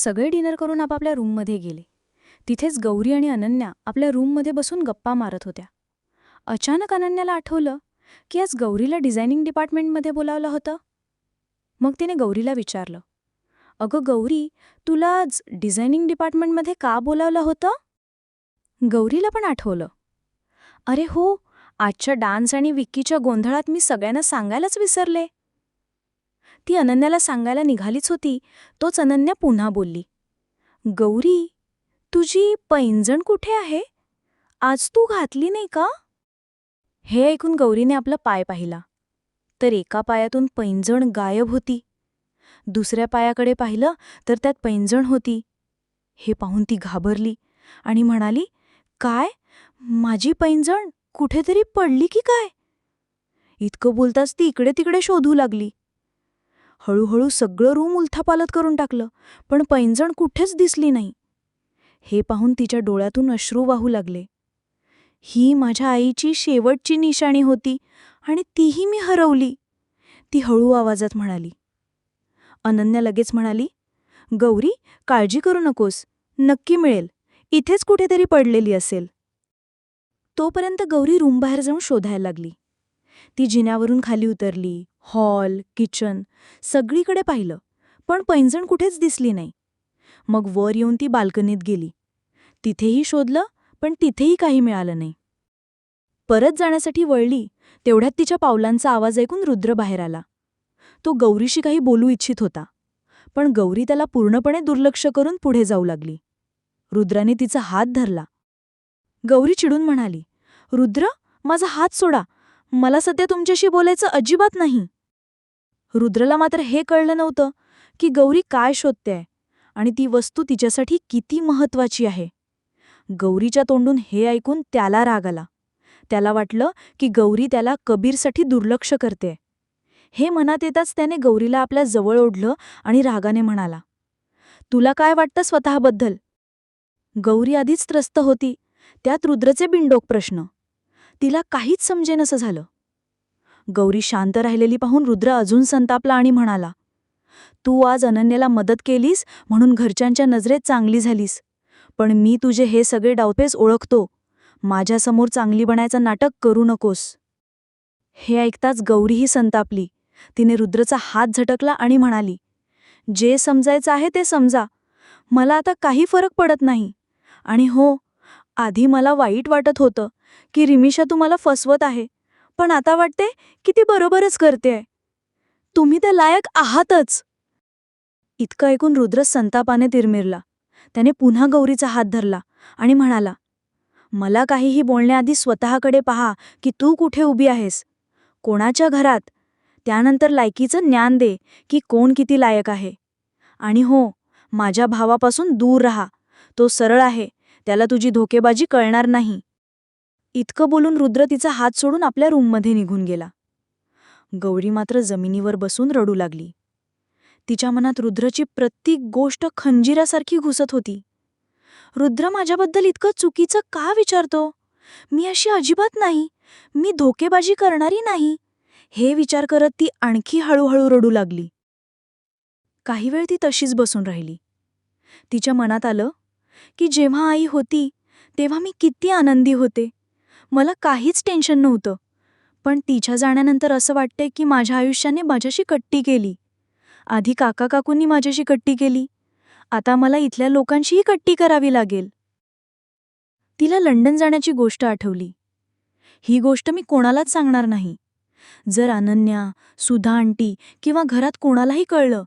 सगळे डिनर करून आपापल्या रूममध्ये गेले. तिथेच गौरी आणि अनन्या आपल्या रूममध्ये बसून गप्पा मारत होत्या. अचानक अनन्याला आठवलं की आज गौरीला डिझायनिंग डिपार्टमेंटमध्ये बोलावलं होतं. मग तिने गौरीला विचारलं अगं गौरी तुला आज डिझायनिंग डिपार्टमेंटमध्ये का बोलावलं होतं? गौरीला पण आठवलं अरे हो आजच्या डान्स आणि विक्कीच्या गोंधळात मी सगळ्यांना सांगायलाच विसरले. ती अनन्याला सांगायला निघालीच होती तोच अनन्या पुन्हा बोलली गौरी तुझी पैंजण कुठे आहे? आज तू घातली नाही का? हे ऐकून गौरीने आपला पाय पाहिला तर एका पायातून पैंजण गायब होती. दुसऱ्या पायाकडे पाहिलं तर त्यात पैंजण होती. हे पाहून ती घाबरली आणि म्हणाली काय? माझी पैंजण कुठेतरी पडली की काय? इतकं बोलताच ती इकडे तिकडे शोधू लागली. हळूहळू सगळं रूम उलथापालत करून टाकलं पण पैंजण कुठेच दिसली नाही. हे पाहून तिच्या डोळ्यातून अश्रू वाहू लागले. ही माझ्या आईची शेवटची निशाणी होती आणि तीही मी हरवली ती हळू आवाजात म्हणाली. अनन्या लगेच म्हणाली गौरी काळजी करू नकोस नक्की मिळेल इथेच कुठेतरी पडलेली असेल. तोपर्यंत गौरी रूमबाहेर जाऊन शोधायला लागली. ती जिन्यावरून खाली उतरली. हॉल किचन सगळीकडे पाहिलं पण पैंजण कुठेच दिसली नाही. मग वर येऊन ती बाल्कनीत गेली. तिथेही शोधलं पण तिथेही काही मिळालं नाही. परत जाण्यासाठी वळली तेवढ्यात तिच्या पावलांचा आवाज ऐकून रुद्र बाहेर आला. तो गौरीशी काही बोलू इच्छित होता पण गौरी त्याला पूर्णपणे दुर्लक्ष करून पुढे जाऊ लागली. रुद्राने तिचा हात धरला. गौरी चिडून म्हणाली रुद्र माझा हात सोडा मला सध्या तुमच्याशी बोलायचं अजिबात नाही. रुद्रला मात्र हे कळलं नव्हतं की गौरी काय शोधतेय आणि ती वस्तू तिच्यासाठी किती महत्वाची आहे. गौरीच्या तोंडून हे ऐकून त्याला राग आला. त्याला वाटलं की गौरी त्याला कबीरसाठी दुर्लक्ष करते हे मनात येताच त्याने गौरीला आपल्या जवळ ओढलं आणि रागाने म्हणाला तुला काय वाटतं स्वतःबद्दल? गौरी आधीच त्रस्त होती. त्यात रुद्रचे बिंडोक प्रश्न. तिला काहीच समजेनसं झालं. गौरी शांत राहिलेली पाहून रुद्र अजून संतापला आणि म्हणाला तू आज अनन्याला मदत केलीस म्हणून घरच्यांच्या नजरेत चांगली झालीस. पण मी तुझे हे सगळे डावपेस ओळखतो. माझ्यासमोर चांगली बनायचं नाटक करू नकोस. हे ऐकताच गौरीही संतापली. तिने रुद्रचा हात झटकला आणि म्हणाली जे समजायचं आहे ते समजा. मला आता काही फरक पडत नाही. आणि हो आधी मला वाईट वाटत होतं. की रिमिशा तुम्हाला फसवत आहे. पण आता वाटते की ती बरोबरच करतेय. तुम्ही त्या लायक आहातच. इतकं ऐकून रुद्र संतापाने तिरमिरला. त्याने पुन्हा गौरीचा हात धरला आणि म्हणाला मला काहीही बोलण्याआधी स्वतःकडे पहा की तू कुठे उभी आहेस. कोणाच्या घरात? त्यानंतर लायकीचं ज्ञान दे की कोण किती लायक आहे. आणि हो माझ्या भावापासून दूर राहा. तो सरळ आहे. त्याला तुझी धोकेबाजी कळणार नाही. इतकं बोलून रुद्र तिचा हात सोडून आपल्या रूममध्ये निघून गेला. गौरी मात्र जमिनीवर बसून रडू लागली. तिच्या मनात रुद्रची प्रत्येक गोष्ट खंजिरासारखी घुसत होती. रुद्र माझ्याबद्दल इतकं चुकीचं का विचारतो? मी अशी अजिबात नाही. मी धोकेबाजी करणारी नाही. हे विचार करत ती आणखी हळूहळू रडू लागली. काही वेळ ती तशीच बसून राहिली. तिच्या मनात आलं की जेव्हा आई होती तेव्हा मी किती आनंदी होते. मला काहीच टेन्शन नव्हतं. पण तिच्या जाण्यानंतर असं वाटतंय की माझ्या आयुष्याने माझ्याशी कट्टी केली. आधी काका काकूंनी माझ्याशी कट्टी केली. आता मला इथल्या लोकांशीही कट्टी करावी लागेल. तिला लंडन जाण्याची गोष्ट आठवली. ही गोष्ट मी कोणालाच सांगणार नाही. जर अनन्या सुधा आंटी किंवा घरात कोणालाही कळलं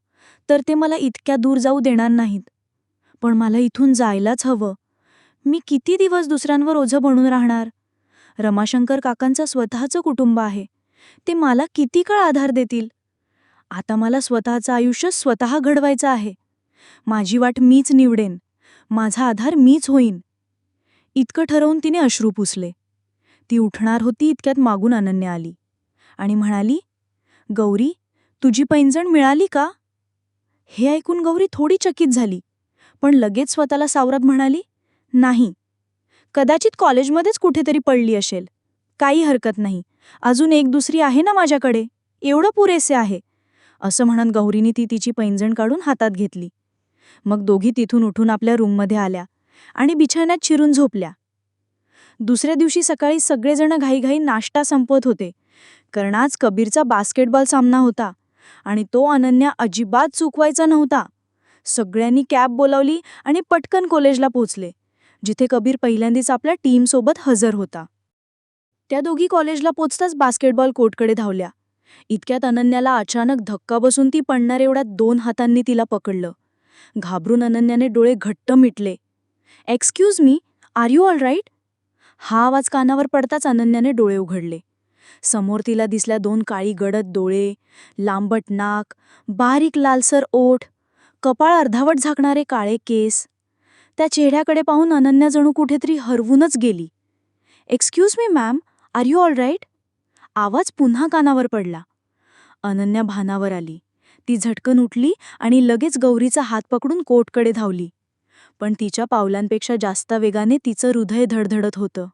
तर ते मला इतक्या दूर जाऊ देणार नाहीत. पण मला इथून जायलाच हवं. मी किती दिवस दुसऱ्यांवर ओझं बनून राहणार? रमाशंकर काकांचं स्वतःचं कुटुंब आहे. ते मला किती काळ आधार देतील? आता मला स्वतःचं आयुष्य स्वतः घडवायचं आहे. माझी वाट मीच निवडेन. माझा आधार मीच होईन. इतकं ठरवून तिने अश्रू पुसले. ती उठणार होती इतक्यात मागून अनन्या आली. आणि म्हणाली गौरी तुझी पैंजण मिळाली का? हे ऐकून गौरी थोडी चकित झाली. पण लगेच स्वतःला सावरत म्हणाली नाही कदाचित कॉलेजमध्येच कुठेतरी पडली असेल. काही हरकत नाही. अजून एक दुसरी आहे ना माझ्याकडे. एवढं पुरेसे आहे. असं म्हणत गौरीने ती तिची पैंजण काढून हातात घेतली. मग दोघी तिथून उठून आपल्या रूममध्ये आल्या आणि बिछाण्यात चिरून झोपल्या. दुसऱ्या दिवशी सकाळी सगळेजण घाईघाई नाश्ता संपवत होते. कारण आज कबीरचा बास्केटबॉल सामना होता आणि तो अनन्या अजिबात चुकवायचा नव्हता. सगळ्यांनी कॅब बोलावली आणि पटकन कॉलेजला पोचले जिथे कबीर पहिल्यांदाच आपल्या टीमसोबत हजर होता. त्या दोघी कॉलेजला पोचताच बास्केटबॉल कोर्टकडे धावल्या. इतक्यात अनन्याला अचानक धक्का बसून ती पडणार एवढ्या दोन हातांनी तिला पकडलं. घाबरून अनन्याने डोळे घट्ट मिटले. Excuse me are you all right हा आवाज कानावर पडताच अनन्याने डोळे उघडले. समोर तिला दिसल्या दोन काळी गडद डोळे लांबट नाक बारीक लालसर ओठ कपाळ अर्धावट झाकणारे काळे केस त्या चेहऱ्याकडे पाहून अनन्या जणू कुठेतरी हरवूनच गेली. Excuse me ma'am are you all right आवाज पुन्हा कानावर पडला. अनन्या भानावर आली. ती झटकन उठली आणि लगेच गौरीचा हात पकडून कोटकडे धावली. पण तिच्या पावलांपेक्षा जास्त वेगाने तिचं हृदय धडधडत होतं.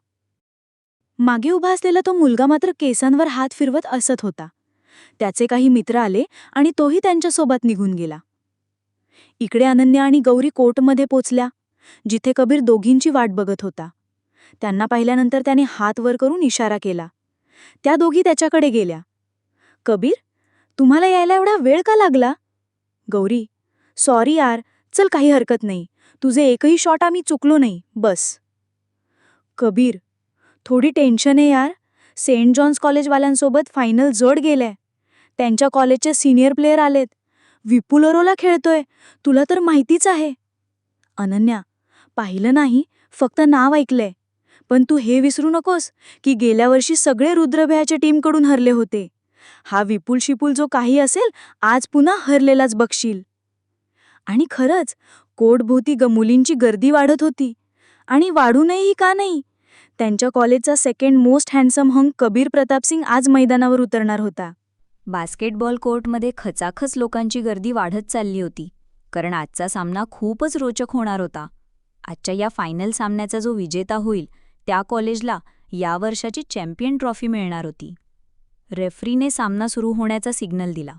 मागे उभा असलेला तो मुलगा मात्र केसांवर हात फिरवत असत होता. त्याचे काही मित्र आले आणि तोही त्यांच्यासोबत निघून गेला. इकडे अनन्या आणि गौरी कोर्टमध्ये पोचल्या. जिथे कबीर दोघींची वाट बघत होता. त्यांना पाहिल्यानंतर त्याने हात वर करून इशारा केला. त्या दोघी त्याच्याकडे गेल्या. कबीर तुम्हाला यायला एवढा वेळ का लागला? गौरी सॉरी यार चल काही हरकत नाही. तुझे एकही शॉट आम्ही चुकलो नाही बस. कबीर थोडी टेन्शन आहे यार. सेंट जॉन्स कॉलेजवाल्यांसोबत फायनल जड गेलंय. त्यांच्या कॉलेजचे सिनियर प्लेयर आलेत. विपुल अरोला खेळतोय. तुला तर माहितीच आहे. अनन्या पाहिलं नाही फक्त नाव ऐकलंय. पण तू हे विसरू नकोस की गेल्या वर्षी सगळे रुद्रभयाच्या टीमकडून हरले होते. हा विपुल शिपुल जो काही असेल आज पुन्हा हरलेलाच बघशील. आणि खरंच कोटभोवती गमुलींची गर्दी वाढत होती. आणि वाढूनही का नाही? त्यांच्या कॉलेजचा second most handsome hunk Kabir Pratap Singh आज मैदानावर उतरणार होता. बास्केटबॉल कोर्टमध्ये खचाखच लोकांची गर्दी वाढत चालली होती. कारण आजचा सामना खूपच रोचक होणार होता. आजच्या या फायनल सामन्याचा जो विजेता होईल त्या कॉलेजला या वर्षाची चॅम्पियन ट्रॉफी मिळणार होती. रेफरीने सामना सुरू होण्याचा सिग्नल दिला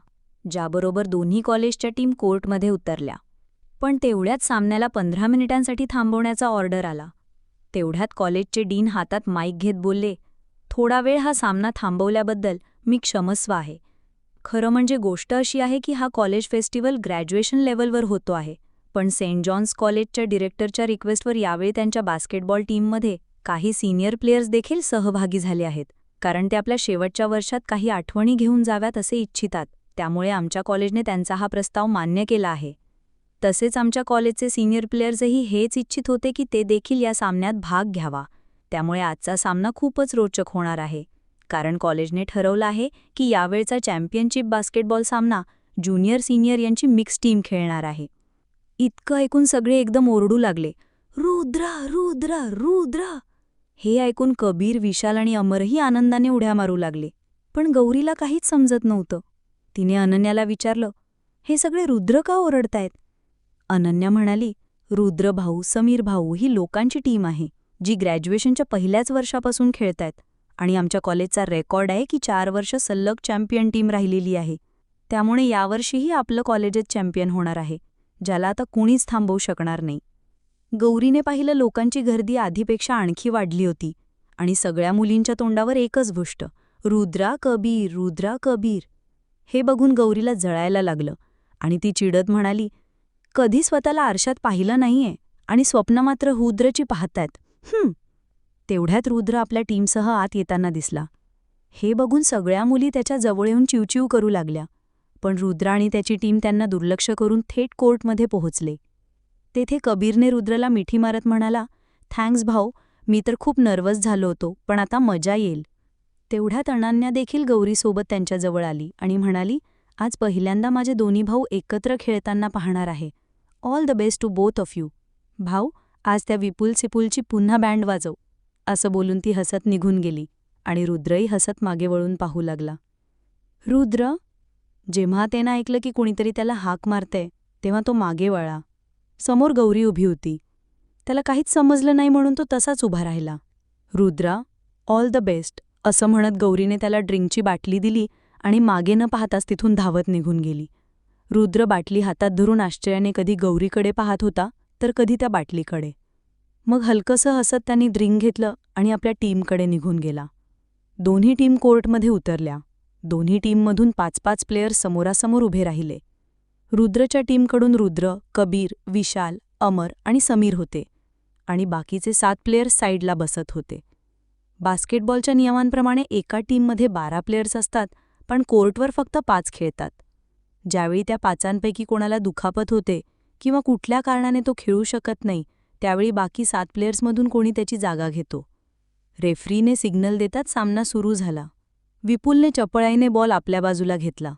ज्याबरोबर दोन्ही कॉलेजच्या टीम कोर्टमध्ये उतरल्या. पण तेवढ्याच सामन्याला पंधरा मिनिटांसाठी थांबवण्याचा ऑर्डर आला. तेवढ्यात कॉलेजचे डीन हातात माईक घेत बोलले थोडा वेळ हा सामना थांबवल्याबद्दल मी क्षमस्व आहे. खरं म्हणजे गोष्ट अशी आहे की हा कॉलेज फेस्टिवल ग्रॅज्युएशन लेवलवर होतो आहे. पण सेंट जॉन्स कॉलेजच्या डिरेक्टरच्या रिक्वेस्टवर यावेळी त्यांच्या बास्केटबॉल टीममध्ये काही सिनियर प्लेयर्स देखील सहभागी झाले आहेत कारण ते आपल्या शेवटच्या वर्षात काही आठवणी घेऊन जाव्यात असे इच्छितात त्यामुळे आमच्या कॉलेजने त्यांचा हा प्रस्ताव मान्य केला आहे. तसेच आमच्या कॉलेजचे सिनियर प्लेयर्सही हेच इच्छित होते की ते देखील या सामन्यात भाग घ्यावा त्यामुळे आजचा सामना खूपच रोचक होणार आहे कारण कॉलेजने ठरवलं आहे की यावेळचा चॅम्पियनशिप बास्केटबॉल सामना ज्युनियर सिनियर यांची मिक्स टीम खेळणार आहे. इतकं ऐकून सगळे एकदम ओरडू लागले. रुद्रा रुद्रा रुद्रा! हे ऐकून कबीर विशाल आणि अमरही आनंदाने उड्या मारू लागले. पण गौरीला काहीच समजत नव्हतं. तिने अनन्याला विचारलं हे सगळे रुद्र का ओरडतायत? अनन्या म्हणाली रुद्र भाऊ समीर भाऊ ही लोकांची टीम आहे जी ग्रॅज्युएशनच्या पहिल्याच वर्षापासून खेळतायत आणि आमच्या कॉलेजचा रेकॉर्ड आहे की चार वर्ष सल्लग चॅम्पियन टीम राहिलेली आहे. त्यामुळे यावर्षीही आपलं कॉलेजच चॅम्पियन होणार आहे. ज्याला आता कुणीच थांबवू शकणार नाही. गौरीने पाहिलं लोकांची गर्दी आधीपेक्षा आणखी वाढली होती आणि सगळ्या मुलींच्या तोंडावर एकच गोष्ट रुद्रा कबीर रुद्रा कबीर. हे बघून गौरीला जळायला लागलं आणि ती चिडत म्हणाली कधी स्वतःला आरशात पाहिलं नाहीये आणि स्वप्न मात्र रुद्रची पाहतायत. हं. तेवढ्यात रुद्र आपल्या टीमसह आत येताना दिसला. हे बघून सगळ्या मुली त्याच्याजवळ येऊन चिवचिव करू लागल्या. पण रुद्र आणि त्याची टीम त्यांना दुर्लक्ष करून थेट कोर्टमध्ये पोहोचले. तेथे कबीरने रुद्रला मिठी मारत म्हणाला थँक्स भाऊ मी तर खूप नर्वस झालो होतो पण आता मजा येईल. तेवढ्यात अनन्या देखील गौरीसोबत त्यांच्याजवळ आली आणि म्हणाली आज पहिल्यांदा माझे दोन्ही भाऊ एकत्र खेळताना पाहणार आहे. All the best to both of you. भाऊ आज त्या विपुल सिपुलची पुन्हा बँड वाजव असं बोलून ती हसत निघून गेली आणि रुद्रही हसत मागे वळून पाहू लागला. रुद्र जेव्हा त्यानं ऐकलं की कुणीतरी त्याला हाक मारतंय तेव्हा तो मागे वळा. समोर गौरी उभी होती. त्याला काहीच समजलं नाही म्हणून तो तसाच उभा राहिला. रुद्रा ऑल द बेस्ट असं म्हणत गौरीने त्याला ड्रिंकची बाटली दिली आणि मागे न पाहताच तिथून धावत निघून गेली. रुद्र बाटली हातात धरून आश्चर्याने कधी गौरीकडे पाहत होता तर कधी त्या बाटलीकडे. मग हलकंसं हसत त्यांनी ड्रिंक घेतलं आणि आपल्या टीमकडे निघून गेला. दोन्ही टीम कोर्टमध्ये उतरल्या. दोन्ही टीममधून पाच पाच प्लेयर समोरासमोर उभे राहिले. रुद्रच्या टीमकडून रुद्र कबीर विशाल अमर आणि समीर होते आणि बाकीचे सात प्लेयर्स साईडला बसत होते. बास्केटबॉलच्या नियमांप्रमाणे एका टीममध्ये बारा प्लेयर्स असतात पण कोर्टवर फक्त पाच खेळतात. ज्यावेळी त्या पाचांपैकी कोणाला दुखापत होते किंवा कुठल्या कारणाने तो खेळू शकत नाही त्यावेळी बाकी सात प्लेयर्समधून कोणी त्याची जागा घेतो. रेफरीने सिग्नल देताच सामना सुरू झाला. विपुलने चपळाईने बॉल आपल्या बाजूला घेतला.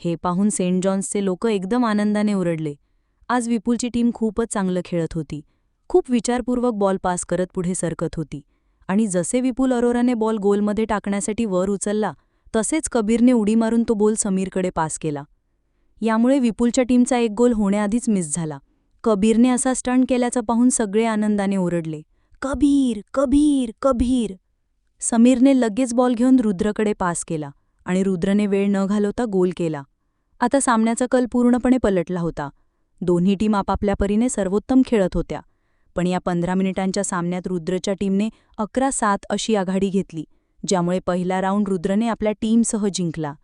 हे पाहून सेंट जॉन्सचे लोक एकदम आनंदाने ओरडले. आज विपुलची टीम खूपच चांगलं खेळत होती. खूप विचारपूर्वक बॉल पास करत पुढे सरकत होती. आणि जसे विपुल अरोराने बॉल गोलमध्ये टाकण्यासाठी वर उचलला तसेच कबीरने उडी मारून तो बॉल समीरकडे पास केला. यामुळे विपुलच्या टीमचा एक गोल होण्याआधीच मिस झाला. कबीरने असा स्टंट केल्याचं पाहून सगळे आनंदाने ओरडले. कबीर कबीर कबीर समीरने लगेच बॉल घेऊन रुद्रकडे पास केला आणि रुद्रने वेळ न घालवता गोल केला. आता सामन्याचा कल पूर्णपणे पलटला होता. दोन्ही टीम आपापल्या परीने सर्वोत्तम खेळत होत्या. पण या पंधरा मिनिटांच्या सामन्यात रुद्रच्या टीमने अकरा सात अशी आघाडी घेतली ज्यामुळे पहिला राऊंड रुद्रने आपल्या टीमसह जिंकला.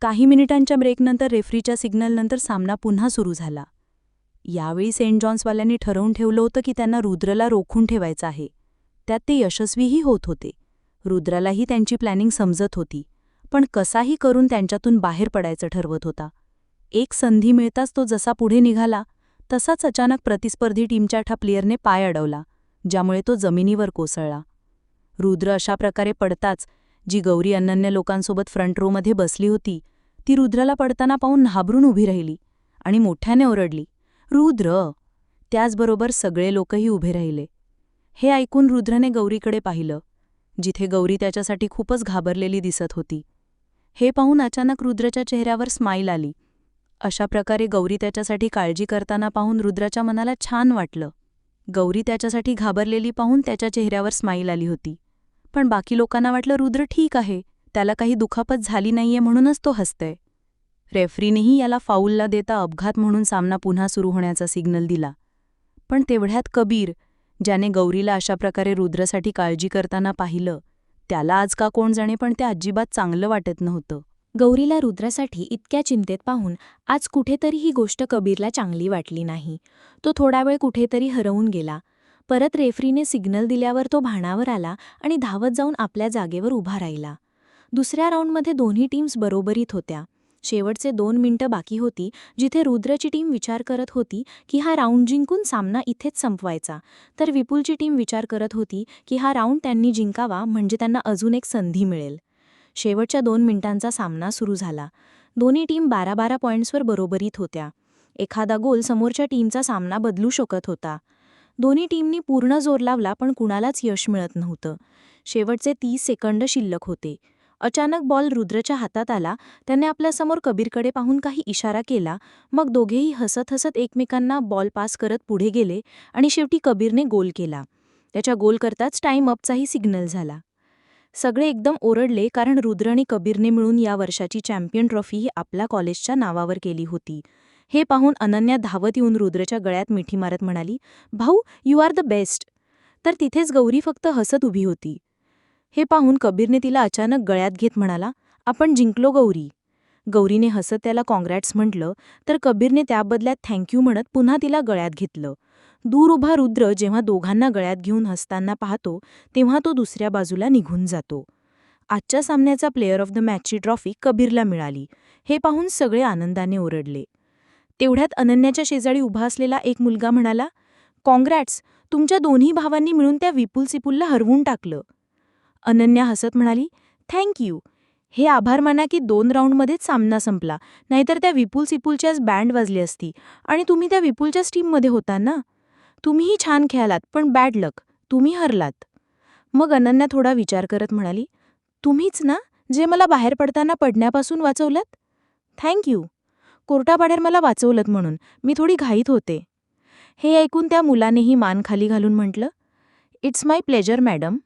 काही मिनिटांच्या ब्रेकनंतर रेफरीच्या सिग्नलनंतर सामना पुन्हा सुरू झाला. यावेळी सेंट जॉन्सवाल्यांनी ठरवून ठेवलं होतं की त्यांना रुद्रला रोखून ठेवायचं आहे. त्यात ते यशस्वीही होत होते. रुद्रालाही त्यांची प्लॅनिंग समजत होती पण कसाही करून त्यांच्यातून बाहेर पडायचं ठरवत होता. एक संधी मिळताच तो जसा पुढे निघाला तसाच अचानक प्रतिस्पर्धी टीमच्या ठा प्लेयरने पाय अडवला ज्यामुळे तो जमिनीवर कोसळला. रुद्र अशा प्रकारे पडताच जी गौरी अनन्य लोकांसोबत फ्रंट रोमध्ये बसली होती ती रुद्राला पडताना पाहून घाबरून उभी राहिली आणि मोठ्याने ओरडली रुद्र! त्याचबरोबर सगळे लोकही उभे राहिले. हे ऐकून रुद्रने गौरीकडे पाहिलं. जिथे गौरी त्याच्यासाठी खूपच घाबरलेली दिसत होती. हे पाहून अचानक रुद्रच्या चेहऱ्यावर स्माईल आली. अशा प्रकारे गौरी त्याच्यासाठी काळजी करताना पाहून रुद्राच्या मनाला छान वाटलं. गौरी त्याच्यासाठी घाबरलेली पाहून त्याच्या चेहऱ्यावर स्माईल आली होती. पण बाकी लोकांना वाटलं रुद्र ठीक आहे त्याला काही दुखापत झाली नाहीये म्हणूनच तो हसतय. रेफरीनेही याला फाऊलला देता अपघात म्हणून सामना पुन्हा सुरू होण्याचा सिग्नल दिला. पण तेवढ्यात कबीर ज्याने गौरीला अशा प्रकारे रुद्रसाठी काळजी करताना पाहिलं त्याला आज का कोण जाणे पण ते अजिबात चांगलं वाटत नव्हतं. गौरीला रुद्रासाठी इतक्या चिंतेत पाहून आज कुठेतरी ही गोष्ट कबीरला चांगली वाटली नाही. तो थोडा वेळ कुठेतरी हरवून गेला. परत रेफरीने सिग्नल दिल्यावर तो भाणावर आला आणि धावत जाऊन आपल्या जागेवर उभा राहिला. दुसऱ्या राऊंडमध्ये दोन्ही टीम्स बरोबरीत होत्या. शेवटचे दोन मिनिटं बाकी होती जिथे रुद्रची टीम विचार करत होती की हा राऊंड जिंकून सामना इथेच संपवायचा. तर विपुलची टीम विचार करत होती की हा राऊंड त्यांनी जिंकावा म्हणजे त्यांना अजून एक संधी मिळेल. शेवटच्या दोन मिनिटांचा सामना सुरू झाला. दोन्ही टीम बारा बारा पॉईंट्सवर बरोबरीत होत्या. एखादा गोल समोरच्या टीमचा सामना बदलू शकत होता. दोन्ही टीमनी पूर्ण जोर लावला पण कुणालाच यश मिळत नव्हतं. शेवटचे तीस सेकंड शिल्लक होते. अचानक बॉल रुद्रच्या हातात आला त्याने आपल्यासमोर कबीरकडे पाहून काही इशारा केला. मग दोघेही हसत हसत एकमेकांना बॉल पास करत पुढे गेले आणि शेवटी कबीरने गोल केला. त्याच्या गोल करताच टाईम अपचाही सिग्नल झाला. सगळे एकदम ओरडले कारण रुद्र आणि कबीरने मिळून या वर्षाची चॅम्पियन ट्रॉफी ही आपल्या कॉलेजच्या नावावर केली होती. हे पाहून अनन्या धावत येऊन रुद्रच्या गळ्यात मिठी मारत म्हणाली भाऊ यू आर द बेस्ट. तर तिथेच गौरी फक्त हसत उभी होती. हे पाहून कबीरने तिला अचानक गळ्यात घेत म्हणाला आपण जिंकलो गौरी. गौरीने हसत त्याला काँग्रॅट्स म्हटलं तर कबीरने त्याबदल्यात थँक्यू म्हणत पुन्हा तिला गळ्यात घेतलं. दूर उभा रुद्र जेव्हा दोघांना गळ्यात घेऊन हसताना पाहतो तेव्हा तो दुसऱ्या बाजूला निघून जातो. आजच्या सामन्याचा प्लेअर ऑफ द मॅचची ट्रॉफी कबीरला मिळाली. हे पाहून सगळे आनंदाने ओरडले. तेवढ्यात अनन्याच्या शेजारी उभा असलेला एक मुलगा म्हणाला काँग्रॅट्स तुमच्या दोन्ही भावांनी मिळून त्या विपुल सिपुलला हरवून टाकलं. अनन्या हसत म्हणाली थँक यू. हे आभार माना की दोन राऊंडमध्येच सामना संपला. नाहीतर त्या विपुल सिपुलच्याच बँड वाजली असती. आणि तुम्ही त्या विपुलच्याच टीममध्ये होता ना? तुम्हीही छान खेळालात पण बॅड लक तुम्ही हरलात. मग अनन्या थोडा विचार करत म्हणाली तुम्हीच ना जे मला बाहेर पडताना पडण्यापासून वाचवलत? थँक्यू कोर्टाबाहेर मला वाचवलत म्हणून. मी थोडी घाईत होते. हे ऐकून त्या मुलानेही मान खाली घालून म्हटलं it's my pleasure madam.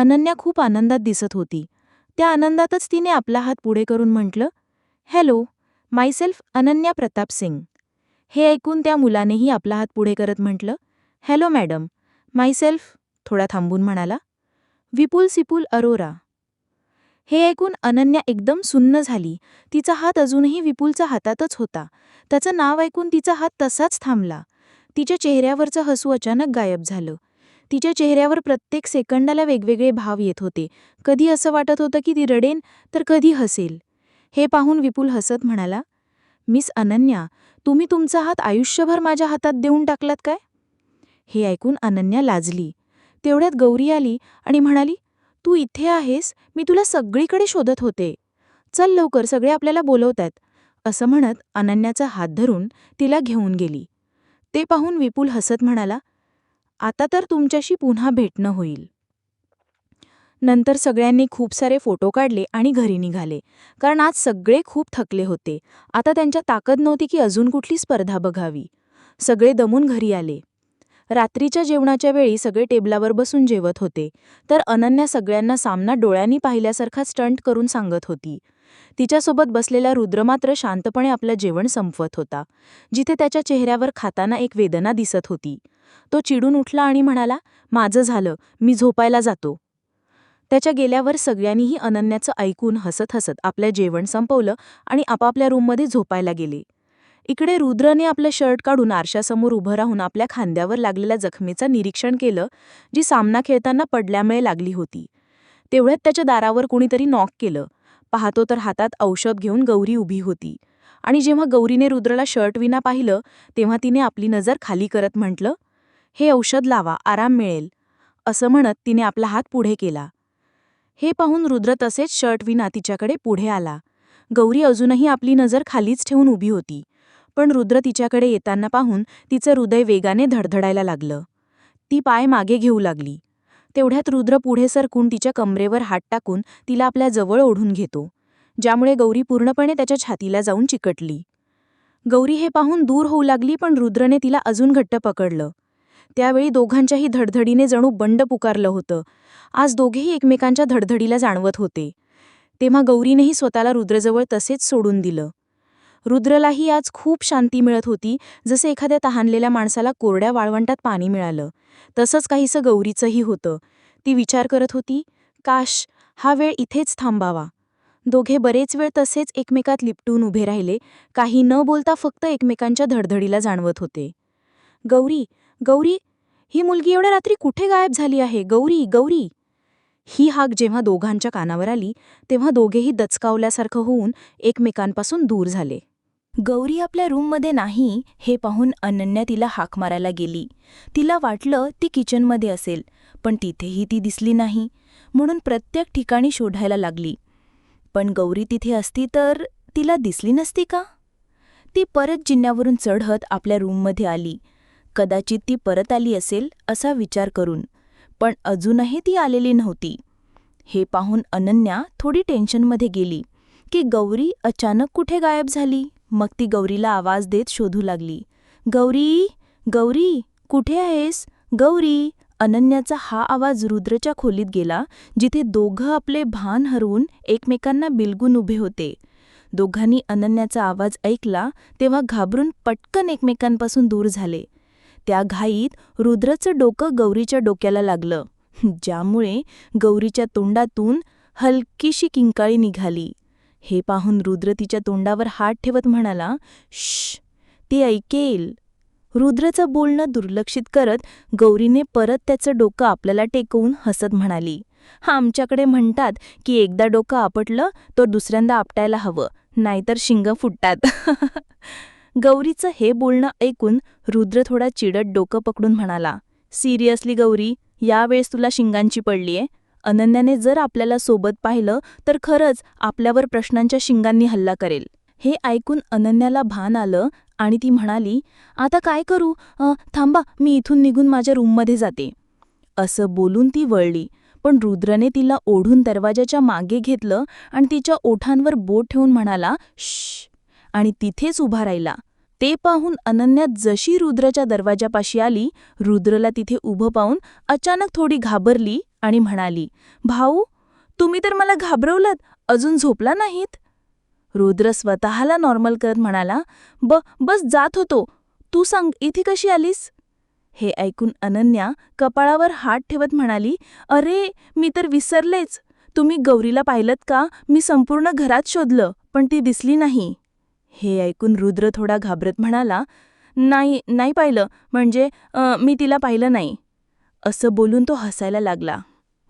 Ananya खूप आनंदात दिसत होती. त्या आनंदातच तिने आपला हात पुढे करून म्हटलं हॅलो मायसेल्फ अनन्या प्रताप सिंग. हे ऐकून त्या मुलानेही आपला हात पुढे करत म्हटलं हॅलो मॅडम मायसेल्फ थोडा थांबून म्हणाला विपुल सिपुल अरोरा. हे ऐकून अनन्या एकदम सुन्न झाली. तिचा हात अजूनही विपुलचा हातातच होता. त्याचं नाव ऐकून तिचा हात तसाच थांबला. तिच्या चेहऱ्यावरचं हसू अचानक गायब झालं. तिच्या चेहऱ्यावर प्रत्येक सेकंदाला वेगवेगळे भाव येत होते. कधी असं वाटत होतं की ती रडेन तर कधी हसेल. हे पाहून विपुल हसत म्हणाला मिस अनन्या तुम्ही तुमचा हात आयुष्यभर माझ्या हातात देऊन टाकलात काय? हे ऐकून अनन्या लाजली. तेवढ्यात गौरी आली आणि म्हणाली तू इथे आहेस? मी तुला सगळीकडे शोधत होते. चल लवकर सगळे आपल्याला बोलवतात असं म्हणत अनन्याचा हात धरून तिला घेऊन गेली. ते पाहून विपुल हसत म्हणाला आता तर तुमच्याशी पुन्हा भेटणं होईल. नंतर सगळ्यांनी खूप सारे फोटो काढले आणि घरी निघाले. कारण आज सगळे खूप थकले होते. आता त्यांच्या ताकद नव्हती की अजून कुठली स्पर्धा बघावी. सगळे दमून घरी आले. रात्रीच्या जेवणाच्या वेळी सगळे टेबलावर बसून जेवत होते. तर अनन्या सगळ्यांना सामना डोळ्यांनी पाहिल्यासारखा स्टंट करून सांगत होती. तिच्यासोबत बसलेला रुद्र मात्र शांतपणे आपलं जेवण संपवत होता. जिथे त्याच्या चेहऱ्यावर खाताना एक वेदना दिसत होती. तो चिडून उठला आणि म्हणाला माझं झालं मी झोपायला जातो. त्याच्या गेल्यावर सगळ्यांनीही अनन्याचं ऐकून हसत हसत आपलं जेवण संपवलं आणि आपापल्या रूममध्ये झोपायला गेले. इकडे रुद्रने आपलं शर्ट काढून आरशासमोर उभं राहून आपल्या खांद्यावर लागलेल्या जखमेचं निरीक्षण केलं जी सामना खेळताना पडल्यामुळे लागली होती. तेवढ्यात त्याच्या दारावर कोणीतरी नॉक केलं. पाहतो तर हातात औषध घेऊन गौरी उभी होती. आणि जेव्हा गौरीने रुद्रला शर्ट विना पाहिलं तेव्हा तिने आपली नजर खाली करत म्हटलं हे औषध लावा आराम मिळेल असं म्हणत तिने आपला हात पुढे केला. हे पाहून रुद्र तसेच शर्ट विना तिच्याकडे पुढे आला. गौरी अजूनही आपली नजर खालीच ठेवून उभी होती पण रुद्र तिच्याकडे येताना पाहून तिचं हृदय वेगाने धडधडायला लागलं. ती पाय मागे घेऊ लागली. तेवढ्यात रुद्र पुढे सरकून तिच्या कमरेवर हात टाकून तिला आपल्या जवळ ओढून घेतो ज्यामुळे गौरी पूर्णपणे त्याच्या छातीला जाऊन चिकटली. गौरी हे पाहून दूर होऊ लागली पण रुद्रने तिला अजून घट्ट पकडलं. त्यावेळी दोघांच्याही धडधडीने जणू बंड पुकारलं होतं. आज दोघेही एकमेकांच्या धडधडीला जाणवत होते. तेव्हा गौरीनेही स्वतःला रुद्रजवळ तसेच सोडून दिलं. रुद्रलाही आज खूप शांती मिळत होती जसे एखाद्या तहानलेल्या माणसाला कोरड्या वाळवंटात पाणी मिळालं. तसंच काहीसं गौरीचंही होतं. ती विचार करत होती काश हा वेळ इथेच थांबावा. दोघे बरेच वेळ तसेच एकमेकात लिपटून उभे राहिले. काही न बोलता फक्त एकमेकांच्या धडधडीला जाणवत होते. गौरी गौरी ही मुलगी एवढ्या रात्री कुठे गायब झाली आहे? गौरी गौरी. ही हाक जेव्हा दोघांच्या कानावर आली तेव्हा दोघेही दचकावल्यासारखं होऊन एकमेकांपासून दूर झाले. गौरी आपल्या रूममध्ये नाही हे पाहून अनन्या तिला हाक मारायला गेली. तिला वाटलं ती किचनमध्ये असेल पण तिथेही ती दिसली नाही म्हणून प्रत्येक ठिकाणी शोधायला लागली. पण गौरी तिथे असती तर तिला दिसली नसती का? ती परत जिन्यावरून चढत आपल्या रूममध्ये आली. कदाचित ती परत आली असेल असा विचार करून. पण अजूनही ती आलेली नव्हती. हे पाहून अनन्या थोडी टेन्शनमध्ये गेली की गौरी अचानक कुठे गायब झाली? मग ती गौरीला आवाज देत शोधू लागली. गौरी गौरी कुठे आहेस? गौरी अनन्याचा हा आवाज रुद्रच्या खोलीत गेला जिथे दोघं आपले भान हरवून एकमेकांना बिलगून उभे होते. दोघांनी अनन्याचा आवाज ऐकला तेव्हा घाबरून पटकन एकमेकांपासून दूर झाले. त्या घाईत रुद्रचं डोकं गौरीच्या डोक्याला लागलं. ज्यामुळे गौरीच्या तोंडातून हलकीशी किंकाळी निघाली. हे पाहून रुद्र तिच्या तोंडावर हात ठेवत म्हणाला श ती ऐकेल. रुद्रचं बोलणं दुर्लक्षित करत गौरीने परत त्याचं डोकं आपल्याला टेकवून हसत म्हणाली. हा आमच्याकडे म्हणतात की एकदा डोकं आपटलं तर दुसऱ्यांदा आपटायला हवं नाहीतर शिंग फुटतात. गौरीचं हे बोलणं ऐकून रुद्र थोडा चिडत डोकं पकडून म्हणाला सिरियसली गौरी यावेळेस तुला शिंगांची पडलीये? अनन्याने जर आपल्याला सोबत पाहिलं तर खरंच आपल्यावर प्रश्नांच्या शिंगांनी हल्ला करेल. हे ऐकून अनन्याला भान आलं आणि ती म्हणाली आता काय करू? थांबा मी इथून निघून माझ्या रूममध्ये जाते. असं बोलून ती वळली पण रुद्रने तिला ओढून दरवाजाच्या मागे घेतलं आणि तिच्या ओठांवर बोट ठेवून म्हणाला श आणि तिथेच उभा राहिला. ते पाहून अनन्या जशी रुद्रच्या दरवाजापाशी आली रुद्रला तिथे उभं पाहून अचानक थोडी घाबरली आणि म्हणाली भाऊ तुम्ही तर मला घाबरवलत अजून झोपला नाहीत? रुद्र स्वतःला नॉर्मल करत म्हणाला ब बस जात होतो. तू सांग इथे कशी आलीस? हे ऐकून अनन्या कपाळावर हात ठेवत म्हणाली अरे मी तर विसरलेच. तुम्ही गौरीला पाहिलत का? मी संपूर्ण घरात शोधलं पण ती दिसली नाही. हे ऐकून रुद्र थोडा घाबरत म्हणाला नाही नाही पाहिलं. म्हणजे मी तिला पाहिलं नाही. असं बोलून तो हसायला लागला.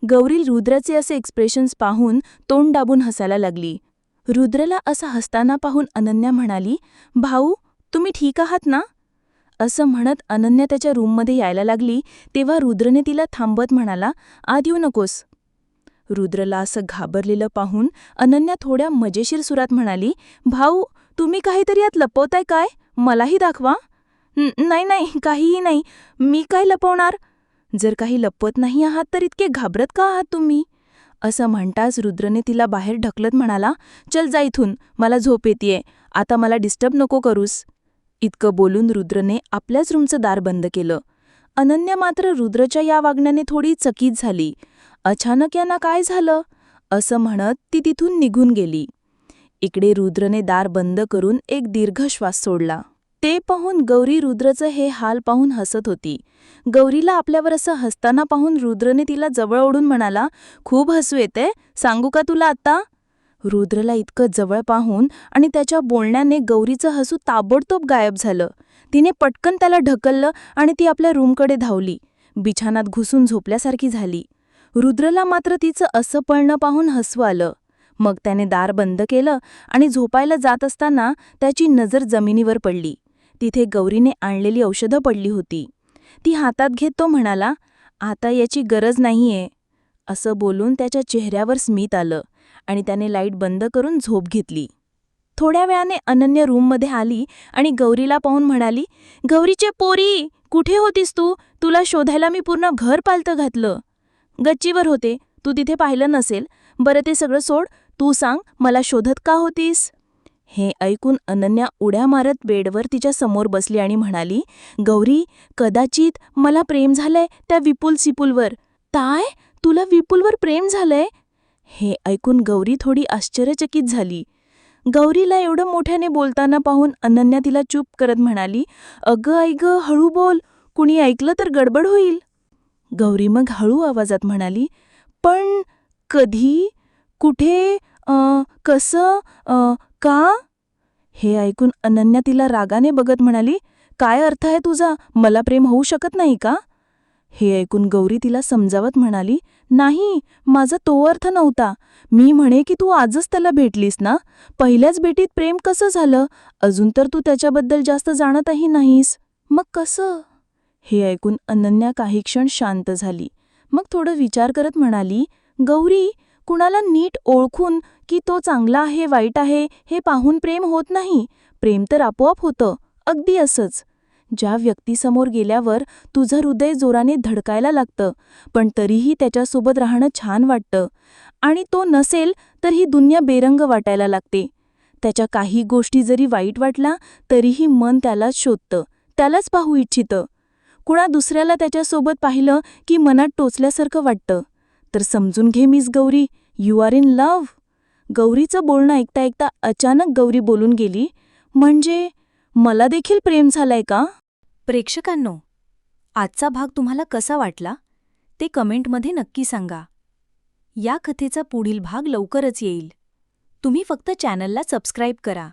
गौरी रुद्राचे असे एक्सप्रेशन्स पाहून तोंड दाबून हसायला लागली. रुद्रला असं हसताना पाहून अनन्या म्हणाली भाऊ तुम्ही ठीक आहात ना? असं म्हणत अनन्या त्याच्या रूममध्ये यायला लागली तेव्हा रुद्रने तिला थांबत म्हणाला आत येऊ नकोस. रुद्रला असं घाबरलेलं पाहून अनन्या थोड्या मजेशीर सुरात म्हणाली भाऊ तुम्ही काहीतरी यात लपवताय काय? मलाही दाखवा. नाही नाही काहीही नाही. मी काय लपवणार? जर काही लपवत नाही आहात तर इतके घाबरत का आहात तुम्ही? असं म्हणताच रुद्रने तिला बाहेर ढकलत म्हणाला चल जा इथून मला झोप येतेय. आता मला डिस्टर्ब नको करूस. इतकं बोलून रुद्रने आपल्याच रूमचं दार बंद केलं. अनन्या मात्र रुद्रच्या या वागण्याने थोडी चकित झाली. अचानक यांना काय झालं? असं म्हणत ती तिथून निघून गेली. इकडे रुद्रने दार बंद करून एक दीर्घ श्वास सोडला. ते पाहून गौरी रुद्रचं हे हाल पाहून हसत होती. गौरीला आपल्यावर असं हसताना पाहून रुद्रने तिला जवळ ओढून म्हणाला खूप हसू येते. सांगू का तुला आत्ता रुद्रला इतकं जवळ पाहून आणि त्याच्या बोलण्याने गौरीचं हसू ताबडतोब गायब झालं. तिने पटकन त्याला ढकललं आणि ती आपल्या रूमकडे धावली. बिछानात घुसून झोपल्यासारखी झाली. रुद्रला मात्र तिचं असं पळणं पाहून हसू आलं. मग त्याने दार बंद केलं आणि झोपायला जात असताना त्याची नजर जमिनीवर पडली. तिथे गौरीने आणलेली औषधं पडली होती. ती हातात घेत तो म्हणाला आता याची गरज नाहीये. असं बोलून त्याच्या चेहऱ्यावर स्मित आलं आणि त्याने लाइट बंद करून झोप घेतली. थोड्या वेळाने अनन्य रूममध्ये आली आणि गौरीला पाहून म्हणाली गौरीचे पोरी कुठे होतीस तू? तुला शोधायला मी पूर्ण घर पालतं घातलं. गच्चीवर होते. तू तिथे पाहिलं नसेल. बरं ते सगळं सोड. तू सांग मला शोधत का होतीस? हे ऐकून अनन्या उड्या मारत बेडवर तिच्या समोर बसली आणि म्हणाली गौरी कदाचित मला प्रेम झालंय त्या विपुल सिपुलवर. ताय? तुला विपुलवर प्रेम झालंय? हे ऐकून गौरी थोडी आश्चर्यचकित झाली. गौरीला एवढं मोठ्याने बोलताना पाहून अनन्या तिला चूप करत म्हणाली अगं आई गं हळू बोल. कुणी ऐकलं तर गडबड होईल. गौरी मग हळू आवाजात म्हणाली पण कधी? कुठे? कसं? अं, का? हे ऐकून अनन्या तिला रागाने बघत म्हणाली काय अर्थ आहे तुझा? मला प्रेम होऊ शकत नाही का? हे ऐकून गौरी तिला समजावत म्हणाली नाही माझा तो अर्थ नव्हता. मी म्हणे की तू आजच त्याला भेटलीस ना? पहिल्याच भेटीत प्रेम कसं झालं? अजून तर तू त्याच्याबद्दल जास्त जाणतही नाहीस. मग कसं? हे ऐकून अनन्या काही क्षण शांत झाली. मग थोडं विचार करत म्हणाली गौरी कुणाला नीट ओळखून की तो चांगला आहे वाईट आहे हे पाहून प्रेम होत नाही. प्रेम तर आपोआप होतं अगदी असंच. ज्या व्यक्तीसमोर गेल्यावर तुझं हृदय जोराने धडकायला लागतं पण तरीही त्याच्यासोबत राहणं छान वाटतं. आणि तो नसेल तर ही दुनिया बेरंग वाटायला लागते. त्याच्या काही गोष्टी जरी वाईट वाटला तरीही मन त्यालाच शोधतं त्यालाच पाहू इच्छितं. कुणा दुसऱ्याला त्याच्यासोबत पाहिलं की मनात टोचल्यासारखं वाटतं. तर समजून घे miss Gauri you are in love गौरीचं बोलणं ऐकता ऐकता अचानक गौरी बोलून गेली. म्हणजे मला देखील प्रेम झालंय का? प्रेक्षकांनो आजचा भाग तुम्हाला कसा वाटला? ते कमेंटमध्ये नक्की सांगा. या कथेचा पुढील भाग लवकरच येईल. तुम्ही फक्त चॅनलला सबस्क्राईब करा.